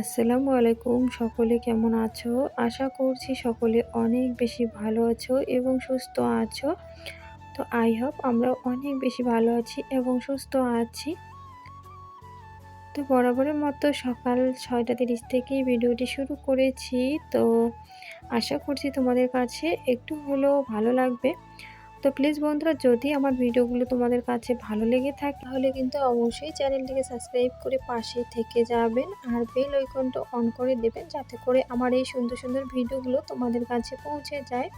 আসসালামু আলাইকুম। সকলে কেমন আছো? আশা করছি সকলে অনেক বেশি ভালো আছো এবং সুস্থ আছো। তো আই হোপ আমরা অনেক বেশি ভালো আছি এবং সুস্থ আছি। তো বরাবরের মতো সকাল ছয়টা তিরিশ থেকেই ভিডিওটি শুরু করেছি। তো আশা করছি তোমাদের কাছে একটু হলেও ভালো লাগবে। তো প্লিজ বন্ধুরা, যদি আমার ভিডিওগুলো তোমাদের কাছে ভালো লেগে থাকে, তাহলে কিন্তু অবশ্যই চ্যানেলটিকে সাবস্ক্রাইব করে পাশে থেকে যাবেন আর বেল ঐকনটা অন করে দেবেন, যাতে করে আমার এই সুন্দর সুন্দর ভিডিওগুলো তোমাদের কাছে পৌঁছে যায়।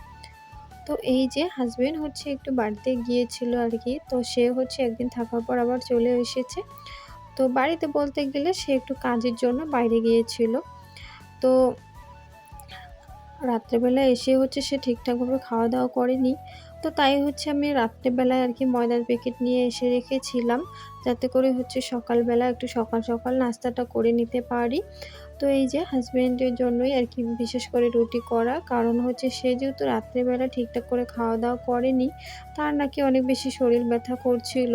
তো এই যে হাজব্যান্ড হচ্ছে একটু বাড়িতে গিয়েছিল আর কি, তো সে হচ্ছে একদিন থাকার পর আবার চলে এসেছে। তো বাড়িতে বলতে গেলে সে একটু কাজের জন্য বাইরে গিয়েছিল। তো রাত্রেবেলা এসে হচ্ছে সে ঠিকঠাকভাবে খাওয়া দাওয়া করেনি। তো তাই হচ্ছে আমি রাত্রেবেলায় আর কি ময়দার প্যাকেট নিয়ে এসে রেখেছিলাম, যাতে করে হচ্ছে সকালবেলা একটু সকাল সকাল নাস্তাটা করে নিতে পারি। তো এই যে হাজব্যান্ডের জন্যই আর কি বিশেষ করে রুটি করা, কারণ হচ্ছে সে যেহেতু রাত্রেবেলা ঠিকঠাক করে খাওয়া দাওয়া করেনি, তার নাকি অনেক বেশি শরীর ব্যথা করছিল।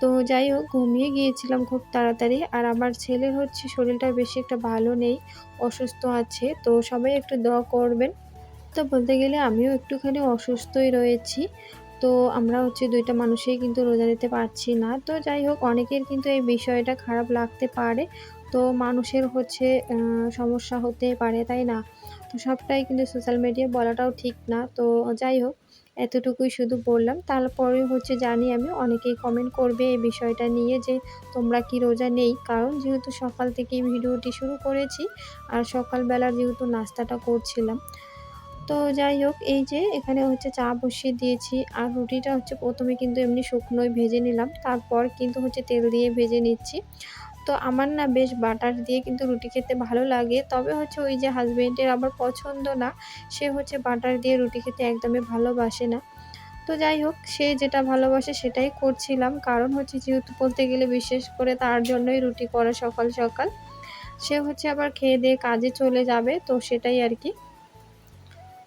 তো যাই হোক, ঘুমিয়ে গিয়েছিলাম খুব তাড়াতাড়ি, আর আমার ছেলের হচ্ছে শরীরটা বেশি একটা ভালো নেই, অসুস্থ আছে, তো সবাই একটু দোয়া করবেন। তো বলতে গেলে আমিও একটুখানি অসুস্থই রয়েছি। তো আমরা হচ্ছে দুইটা মানুষেই কিন্তু রোজা দিতে পারছি না। তো যাই হোক, অনেকের কিন্তু এই বিষয়টা খারাপ লাগতে পারে। তো মানুষের হচ্ছে সমস্যা হতে পারে, তাই না? তো সবটাই কিন্তু সোশ্যাল মিডিয়ায় বলাটাও ঠিক না। তো যাই হোক, এতটুকুই শুধু বললাম। তারপরে হচ্ছে জানি আমি, অনেকেই কমেন্ট করবে এই বিষয়টা নিয়ে যে তোমরা কি রোজা নেই? কারণ যেহেতু সকাল থেকেই ভিডিওটি শুরু করেছি, আর সকালবেলার যেহেতু নাস্তাটা করছিলাম তো যাই হোক, এই যে এখানে হচ্ছে চা বসিয়ে দিয়েছি আর রুটিটা হচ্ছে প্রথমে কিন্তু এমনি শুকনোই ভেজে নিলাম, তারপর কিন্তু হচ্ছে তেল দিয়ে ভেজে নিচ্ছি। তো আমার না বেশ বাটার দিয়ে কিন্তু রুটি খেতে ভালো লাগে, তবে হচ্ছে ওই যে হাজব্যান্ডের আবার পছন্দ না, সে হচ্ছে বাটার দিয়ে রুটি খেতে একদমই ভালোবাসে না। তো যাই হোক, সে যেটা ভালোবাসে সেটাই করছিলাম, কারণ হচ্ছে যেহেতু বলতে গেলে বিশেষ করে তার জন্যই রুটি করা সকাল সকাল। সে হচ্ছে আবার খেয়ে দিয়ে কাজে চলে যাবে, তো সেটাই আর কি।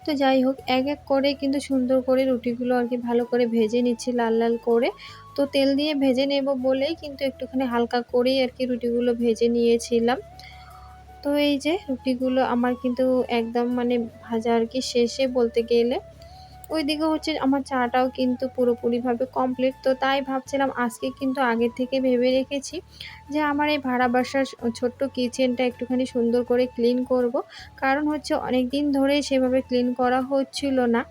তো যাই হোক, এক এক করে কিন্তু সুন্দর করে রুটিগুলো আর কি ভালো করে ভেজে নিচ্ছি লাল লাল করে। তো তেল দিয়ে ভেজে নেব বলেই কিন্তু একটুখানি হালকা করেই আর কি রুটিগুলো ভেজে নিয়েছিলাম। তো এই যে রুটিগুলো আমার কিন্তু একদম মানে ভাজা আর কি শেষে বলতে গেলে ওইদিকে হচ্ছে আমার চাটাও কিন্তু পুরোপুরিভাবে কমপ্লিট তো তাই ভাবছিলাম আজকে কিন্তু আগে থেকে ভেবে রেখেছি যে আমার এই ভাড়া বাসার ছোট্ট কিচেনটা একটুখানি সুন্দর করে ক্লিন করব। কারণ হচ্ছে অনেক দিন ধরেই সেভাবে ক্লিন করা হচ্ছিল না।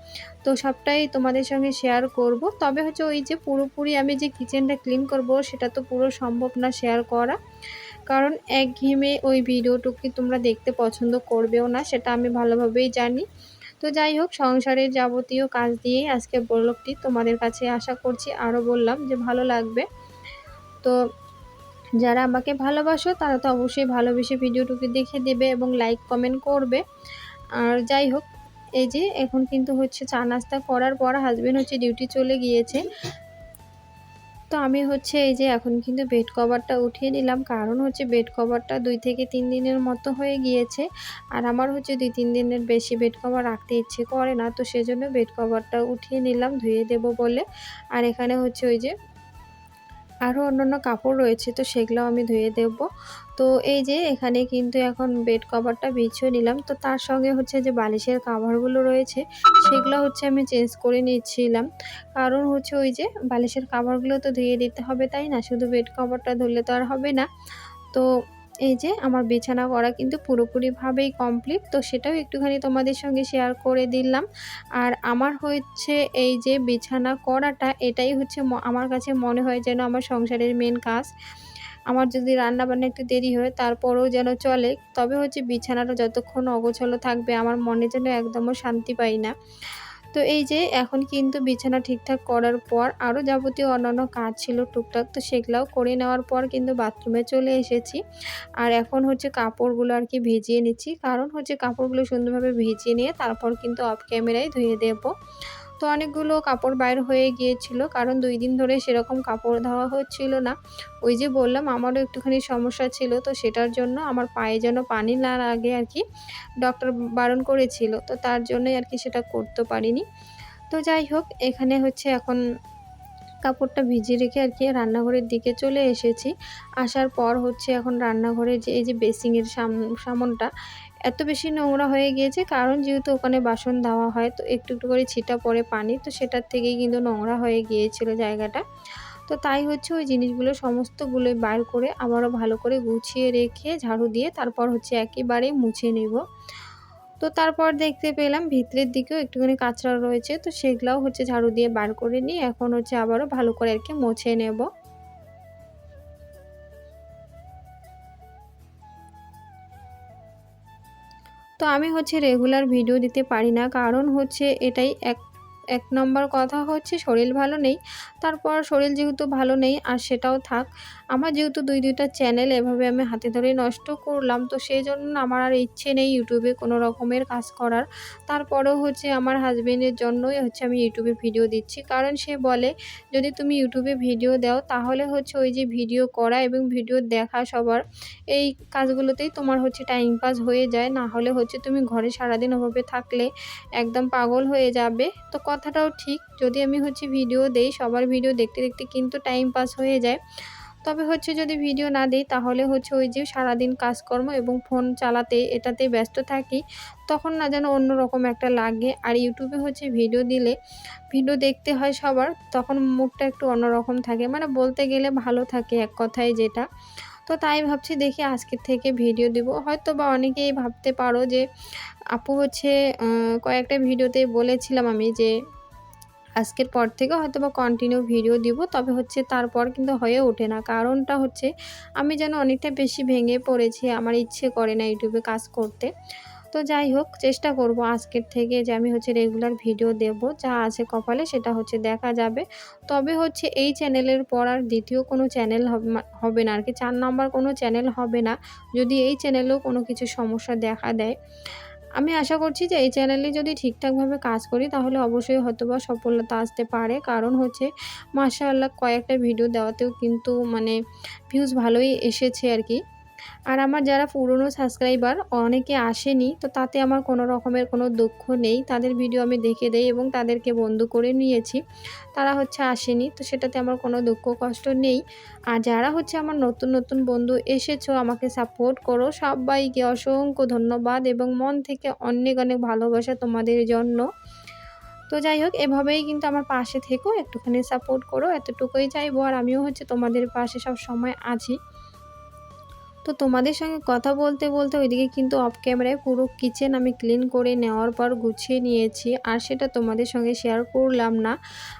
তো সবটাই তোমাদের সঙ্গে শেয়ার করব। তবে হচ্ছে ওই যে পুরোপুরি আমি যে কিচেনটা ক্লিন করব সেটা তো পুরো সম্ভব না শেয়ার করা। কারণ এক ঘিমে ওই ভিডিওটুকু তোমরা দেখতে পছন্দ করবেও না, সেটা আমি ভালোভাবেই জানি। তো যাই হোক, সংসারের যাবতীয় কাজ দিয়েই আজকে ব্লগটি তোমাদের কাছে আশা করছি আরও বললাম যে ভালো লাগবে। তো যারা আমাকে ভালোবাসো, তারা তো অবশ্যই ভালোবেসে ভিডিওটুকু দেখে দেবে এবং লাইক, কমেন্ট করবে। আর যাই হোক, এই যে এখন কিন্তু হচ্ছে চা নাস্তা করার পর হাজব্যান্ড হচ্ছে ডিউটি চলে গিয়েছে। তো আমি হচ্ছে এই যে এখন কিন্তু বেড কভারটা উঠিয়ে নিলাম। কারণ হচ্ছে বেড কভারটা দুই থেকে তিন দিনের মতো হয়ে গিয়েছে। আর আমার হচ্ছে দুই তিন দিনের বেশি বেড কভার রাখতে ইচ্ছে করে না। তো সেজন্য বেড কভারটা উঠিয়ে নিলাম, ধুয়ে দেব বলে। আর এখানে হচ্ছে ওই যে আরও অন্যান্য কাপড় রয়েছে, তো সেগুলোও আমি ধুয়ে দেব। তো এই যে এখানে কিন্তু এখন বেড কভারটা বিছিয়ে নিলাম, তো তার সঙ্গে হচ্ছে যে বালিশের কাভারগুলো রয়েছে, সেগুলো হচ্ছে আমি চেঞ্জ করে নিচ্ছিলাম। কারণ হচ্ছে ওই যে বালিশের কাভারগুলো তো ধুয়ে দিতে হবে তাই না? শুধু বেড কভারটা ধুলে তো আর হবে না। তো এই যে আমার বিছানা করা কিন্তু পুরোপুরিভাবেই কমপ্লিট তো সেটাও একটুখানি তোমাদের সঙ্গে শেয়ার করে দিলাম। আর আমার হচ্ছে এই যে বিছানা করাটা, এটাই হচ্ছে আমার কাছে মনে হয় যেন আমার সংসারের মেন কাজ। আমার যদি রান্না বান্না একটু দেরি হয়, তারপরেও যেন চলে, তবে হচ্ছে বিছানাটা যতক্ষণ অগোছলো থাকবে, আমার মনে যেন একদমও শান্তি পাই না। তো এই যে এখন কিন্তু বিছানা ঠিকঠাক করার পর আরও যাবতীয় অন্যান্য কাজ ছিল টুকটাক, তো সেগুলাও করে নেওয়ার পর কিন্তু বাথরুমে চলে এসেছি। আর এখন হচ্ছে কাপড়গুলো আর কি ভিজিয়ে নিচ্ছি। কারণ হচ্ছে কাপড়গুলো সুন্দরভাবে ভিজিয়ে নিয়ে তারপর কিন্তু অফ ক্যামেরায় ধুয়ে দেবো। তো অনেকগুলো কাপড় বাইর হয়ে গিয়েছিল, কারণ দুই দিন ধরে সেরকম কাপড় ধোয়া হচ্ছিল না। ওই যে বললাম, আমারও একটুখানি সমস্যা ছিল, তো সেটার জন্য আমার পায়ে যেন পানি না লাগে আর কি ডক্টর বারণ করেছিল, তো তার জন্যই আর কি সেটা করতে পারিনি। তো যাই হোক, এখানে হচ্ছে এখন কাপড়টা ভিজিয়ে রেখে আর কি রান্নাঘরের দিকে চলে এসেছি। আসার পর হচ্ছে এখন রান্নাঘরে যে, এই যে বেসিংয়ের সামনটা এত বেশি নোংরা হয়ে গিয়েছে, কারণ যেহেতু ওখানে বাসন দেওয়া হয়, তো একটু একটু করে ছিটা পড়ে পানি, তো সেটার থেকেই কিন্তু নোংরা হয়ে গিয়েছিল জায়গাটা। তো তাই হচ্ছে ওই জিনিসগুলো সমস্তগুলো বার করে আবারও ভালো করে গুছিয়ে রেখে ঝাড়ু দিয়ে তারপর হচ্ছে একেবারে মুছে নেব। তো তারপর দেখতে পেলাম ভিতরের দিকেও একটুখানি কাঁচরা রয়েছে, তো সেগুলাও হচ্ছে ঝাড়ু দিয়ে বার করে নিয়ে এখন হচ্ছে আবারও ভালো করে আর কি মুছে নেব। তো আমি হচ্ছে রেগুলার ভিডিও দিতে পারি না। কারণ হচ্ছে এটাই এক এক নম্বর কথা হচ্ছে শরীর ভালো নেই। তারপর শরীর যেহেতু ভালো নেই, আর সেটাও থাক। আমার যেহেতু দুই, দুইটা চ্যানেল এভাবে আমি হাতে ধরে নষ্ট করলাম, তো সেই জন্য আমার আর ইচ্ছে নেই ইউটিউবে কোনো রকমের কাজ করার। তারপরেও হচ্ছে আমার হাজবেন্ডের জন্যই হচ্ছে আমি ইউটিউবে ভিডিও দিচ্ছি। কারণ সে বলে, যদি তুমি ইউটিউবে ভিডিও দাও, তাহলে হচ্ছে ওই যে ভিডিও করা এবং ভিডিও দেখা সবার, এই কাজগুলোতেই তোমার হচ্ছে টাইম পাস হয়ে যায়। না হলে হচ্ছে তুমি ঘরে সারাদিন ওভাবে থাকলে একদম পাগল হয়ে যাবে। তো কথাটাও ঠিক। যদি আমি হচ্ছে ভিডিও দেই, সবার ভিডিও দেখতে দেখতে কিন্তু টাইম পাস হয়ে যায়। তবে হচ্ছে যদি ভিডিও না দিই, তাহলে হচ্ছে ওই যে সারাদিন কাজকর্ম এবং ফোন চালাতে, এটাতে ব্যস্ত থাকি, তখন না যেন অন্যরকম একটা লাগে। আর ইউটিউবে হচ্ছে ভিডিও দিলে ভিডিও দেখতে হয় সবার, তখন মুডটা একটু অন্যরকম থাকে। মানে বলতে গেলে ভালো থাকে এক কথায় যেটা। তো তাই ভাবছি দেখি আজকের থেকে ভিডিও দিব। হয়তো বা অনেকেই ভাবতে পারো যে আপু হচ্ছে কয়েকটা ভিডিওতে বলেছিলাম আমি যে আজকের পর থেকে হয়তো বা কন্টিনিউ ভিডিও দিব, তবে হচ্ছে তারপর কিন্তু হয়ে ওঠে না। কারণটা হচ্ছে আমি যেন অনেকটা বেশি ভেঙে পড়েছি, আমার ইচ্ছে করে না ইউটিউবে কাজ করতে। তো যাই হোক, চেষ্টা করব আজকের থেকে যে আমি হচ্ছে রেগুলার ভিডিও দেব, যা আছে কপালে সেটা হচ্ছে দেখা যাবে। তবে হচ্ছে এই চ্যানেলের পর আর দ্বিতীয় কোনো চ্যানেল হবে না আর কি চার নাম্বার কোনো চ্যানেল হবে না। যদি এই চ্যানেলেও কোনো কিছু সমস্যা দেখা দেয়, আমি আশা করছি যে এই চ্যানেলে যদি ঠিকঠাকভাবে কাজ করি, তাহলে অবশ্যই হয়তো বা সফলতা আসতে পারে। কারণ হচ্ছে, মাশাআল্লাহ, কয়েকটা ভিডিও দেওয়াতেও কিন্তু মানে ভিউজ ভালোই এসেছে আর কি আর আমার যারা পুরনো সাবস্ক্রাইবার অনেকে আসেনি, তো তাতে আমার কোনো রকমের কোনো দুঃখ নেই। তাদের ভিডিও আমি দেখে দেই এবং তাদেরকে বন্ধু করে নিয়েছি। তারা হচ্ছে আসেনি, তো সেটাতে আমার কোনো দুঃখ, কষ্ট নেই। আর যারা হচ্ছে আমার নতুন নতুন বন্ধু এসেছ, আমাকে সাপোর্ট করো। সবাইকে অসংখ্য ধন্যবাদ এবং মন থেকে অনেক অনেক ভালোবাসা তোমাদের জন্য। তো যাই হোক, এভাবেই কিন্তু আমার পাশে থেকেও একটুখানি সাপোর্ট করো, এতটুকুই চাইব। আর আমিও হচ্ছে তোমাদের পাশে সব সময় আছি। তো তোমাদের সঙ্গে কথা বলতে বলতে ওইদিকে কিন্তু অফ ক্যামেরায় পুরো কিচেন আমি ক্লিন করে নেওয়ার পর গুছিয়ে নিয়েছি। আর সেটা তোমাদের সঙ্গে শেয়ার করলাম না।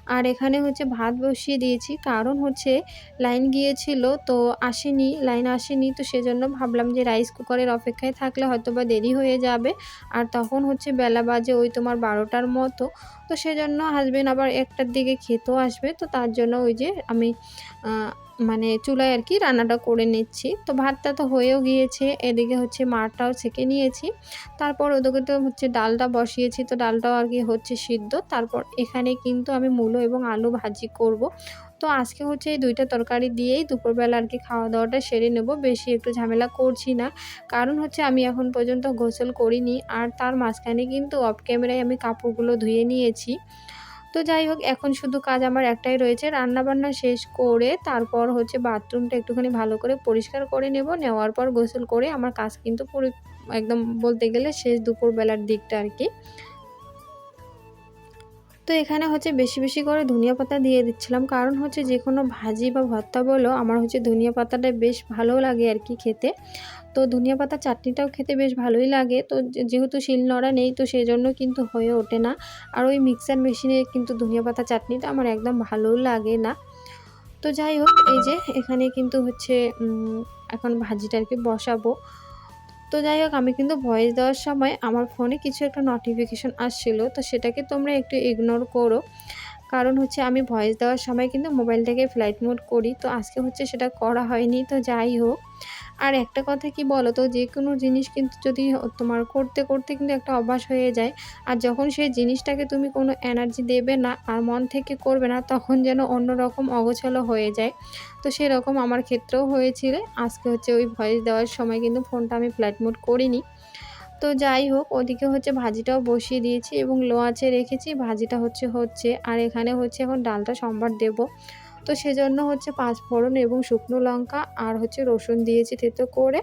আর এখানে হচ্ছে ভাত বসিয়ে দিয়েছি। কারণ হচ্ছে লাইন গিয়েছিল, তো আসেনি লাইন আসেনি। তো সেজন্য ভাবলাম যে রাইস কুকারের অপেক্ষায় থাকলে হয়তো বা দেরি হয়ে যাবে। আর তখন হচ্ছে বেলা বাজে ওই তোমার বারোটার মতো। তো সেজন্য হাজবেন্ড আবার একটার দিকে খেতেও আসবে। তো তার জন্য ওই যে আমি মানে চুলায় আর কি রান্নাটা করে নিচ্ছি। তো ভাতটা তো হয়েও গিয়েছে, এদিকে হচ্ছে মারটাও ছেঁকে নিয়েছি। তারপর ওদিকে তো হচ্ছে ডালটা বসিয়েছি, তো ডালটাও আর কি হচ্ছে সিদ্ধ। তারপর এখানে কিন্তু আমি মূলো এবং আলু ভাজি করব। তো আজকে হচ্ছে এই দুইটা তরকারি দিয়েই দুপুরবেলা আর কি খাওয়া দাওয়াটা সেরে নেব, বেশি একটু ঝামেলা করছি না। কারণ হচ্ছে আমি এখন পর্যন্ত গোসল করিনি, আর তার মাঝখানে কিন্তু অফ ক্যামেরায় আমি কাপড়গুলো ধুয়ে নিয়েছি। তো যাই হোক, এখন শুধু কাজ আমার একটাই রয়েছে। রান্না বান্না শেষ করে তারপর হচ্ছে বাথরুমটা একটুখানি ভালো করে পরিষ্কার করে নেব। নেওয়ার পর গোসল করে আমার কাজ কিন্তু পুরো একদম বলতে গেলে শেষ দুপুরবেলার দিকটা আর কি। তো এখানে হচ্ছে বেশি বেশি করে ধনিয়া পাতা দিয়ে দিচ্ছিলাম। কারণ হচ্ছে যে কোনো ভাজি বা ভর্তা বলো, আমার হচ্ছে ধনিয়া পাতাটা বেশ ভালো লাগে আর কি খেতে। তো ধনিয়া পাতা চাটনিটাও খেতে বেশ ভালোই লাগে। তো যেহেতু শিলনোড়া নেই, তো সেই জন্য কিন্তু হয়ে ওঠে না। আর ওই মিক্সার মেশিনে কিন্তু ধনিয়া পাতা চাটনিটা আমার একদম ভালোও লাগে না। তো যাই হোক, এই যে এখানে কিন্তু হচ্ছে এখন ভাজিটা আর কি বসাবো। তো যাই হোক, আমি কিন্তু ভয়েস দেওয়ার সময় আমার ফোনে কিছু একটা নোটিফিকেশন আসছিল, তো সেটাকে তোমরা একটু ইগনোর করো। কারণ হচ্ছে আমি ভয়েস দেওয়ার সময় কিন্তু মোবাইলটাকে ফ্লাইট মোড করি, তো আজকে হচ্ছে সেটা করা হয়নি, তো যাই হোক। আর একটা কথা কি বলো তো যে কোনো জিনিস কিন্তু যদি তোমার করতে করতে কিন্তু একটা অভ্যাস হয়ে যায়। আর যখন সেই জিনিসটাকে তুমি কোনো এনার্জি দেবে না আর মন থেকে করবে না, তখন যেন অন্যরকম অগোছালো হয়ে যায়। তো সেরকম আমার ক্ষেত্রেও হয়েছিল। আজকে হচ্ছে ওই ভয়েস দেওয়ার সময় কিন্তু ফোনটা আমি ফ্লাইট মোড করিনি। তো যাই হোক, ওদিকে হচ্ছে ভাজিটাও বসিয়ে দিয়েছি এবং লো আঁচে রেখেছি। ভাজিটা হচ্ছে হচ্ছে। আর এখানে হচ্ছে এখন ডালটা সম্বার দেব। তো সেজন্য হচ্ছে পাঁচফোড়ন এবং শুকনো লঙ্কা আর হচ্ছে রসুন দিয়েছি থেতো করে।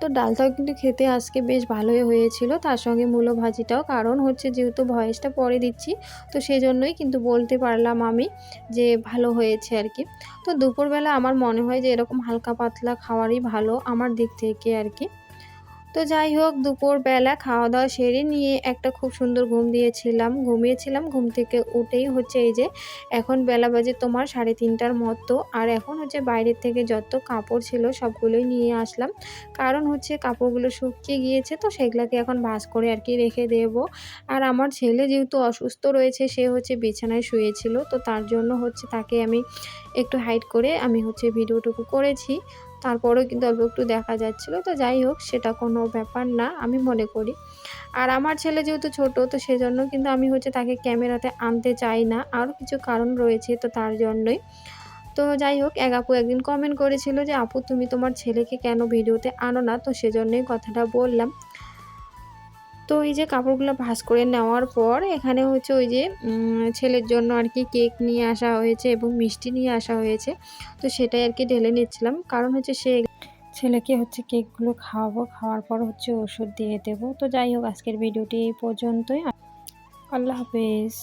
তো ডালটাও কিন্তু খেতে আজকে বেশ ভালোই হয়েছিল, তার সঙ্গে মূলো ভাজিটাও, কারণ হচ্ছে যেহেতু ভয়েসটা পরে দিচ্ছি, তো সেই জন্যই কিন্তু বলতে পারলাম আমি যে ভালো হয়েছে আর কি। তো দুপুরবেলা আমার মনে হয় যে এরকম হালকা পাতলা খাওয়ারই ভালো আমার দিক থেকে আর কি। তো যাই হোক, দুপুরবেলা খাওয়া দাওয়া সেরে নিয়ে একটা খুব সুন্দর ঘুম দিয়েছিলাম। ঘুমিয়েছিলাম, ঘুম থেকে উঠেই হচ্ছে এই যে এখন বেলা বাজে তোমার সাড়ে তিনটার মতো। আর এখন হচ্ছে বাইরের থেকে যত কাপড় ছিল সবগুলোই নিয়ে আসলাম। কারণ হচ্ছে কাপড়গুলো শুকিয়ে গিয়েছে তো সেগুলোকে এখন ভাস করে আর কি রেখে দেব। আর আমার ছেলে যেহেতু অসুস্থ রয়েছে, সে হচ্ছে বিছানায় শুয়েছিল তো তার জন্য হচ্ছে তাকে আমি একটু হাইট করে আমি হচ্ছে ভিডিওটুকু করেছি। তারপরেও কিন্তু অল্প একটু দেখা যাচ্ছিল। তো যাই হোক, সেটা কোনো ব্যাপার না, আমি মনে করি। আর আমার ছেলে যেহেতু ছোট, তো সেজন্য কিন্তু আমি হচ্ছে তাকে ক্যামেরাতে আনতে চাই না। আরও কিছু কারণ রয়েছে তো তার জন্যই। তো যাই হোক, এক আপু একদিন কমেন্ট করেছিল যে, আপু, তুমি তোমার ছেলেকে কেন ভিডিওতে আনো না? তো সেজন্যই কথাটা বললাম। তো এই যে কাপড়গুলো ভাস করে নেওয়ার পর এখানে হচ্ছে ওই যে ছেলের জন্য আর কি কেক নিয়ে আসা হয়েছে এবং মিষ্টি নিয়ে আসা হয়েছে। তো সেটাই আর কি ঢেলে নিচ্ছিলাম। কারণ হচ্ছে সে ছেলেকে হচ্ছে কেকগুলো খাওয়াবো, খাওয়ার পর হচ্ছে ওষুধ দিয়ে দেবো। তো যাই হোক, আজকের ভিডিওটি এই পর্যন্তই। আল্লাহ হাফেজ।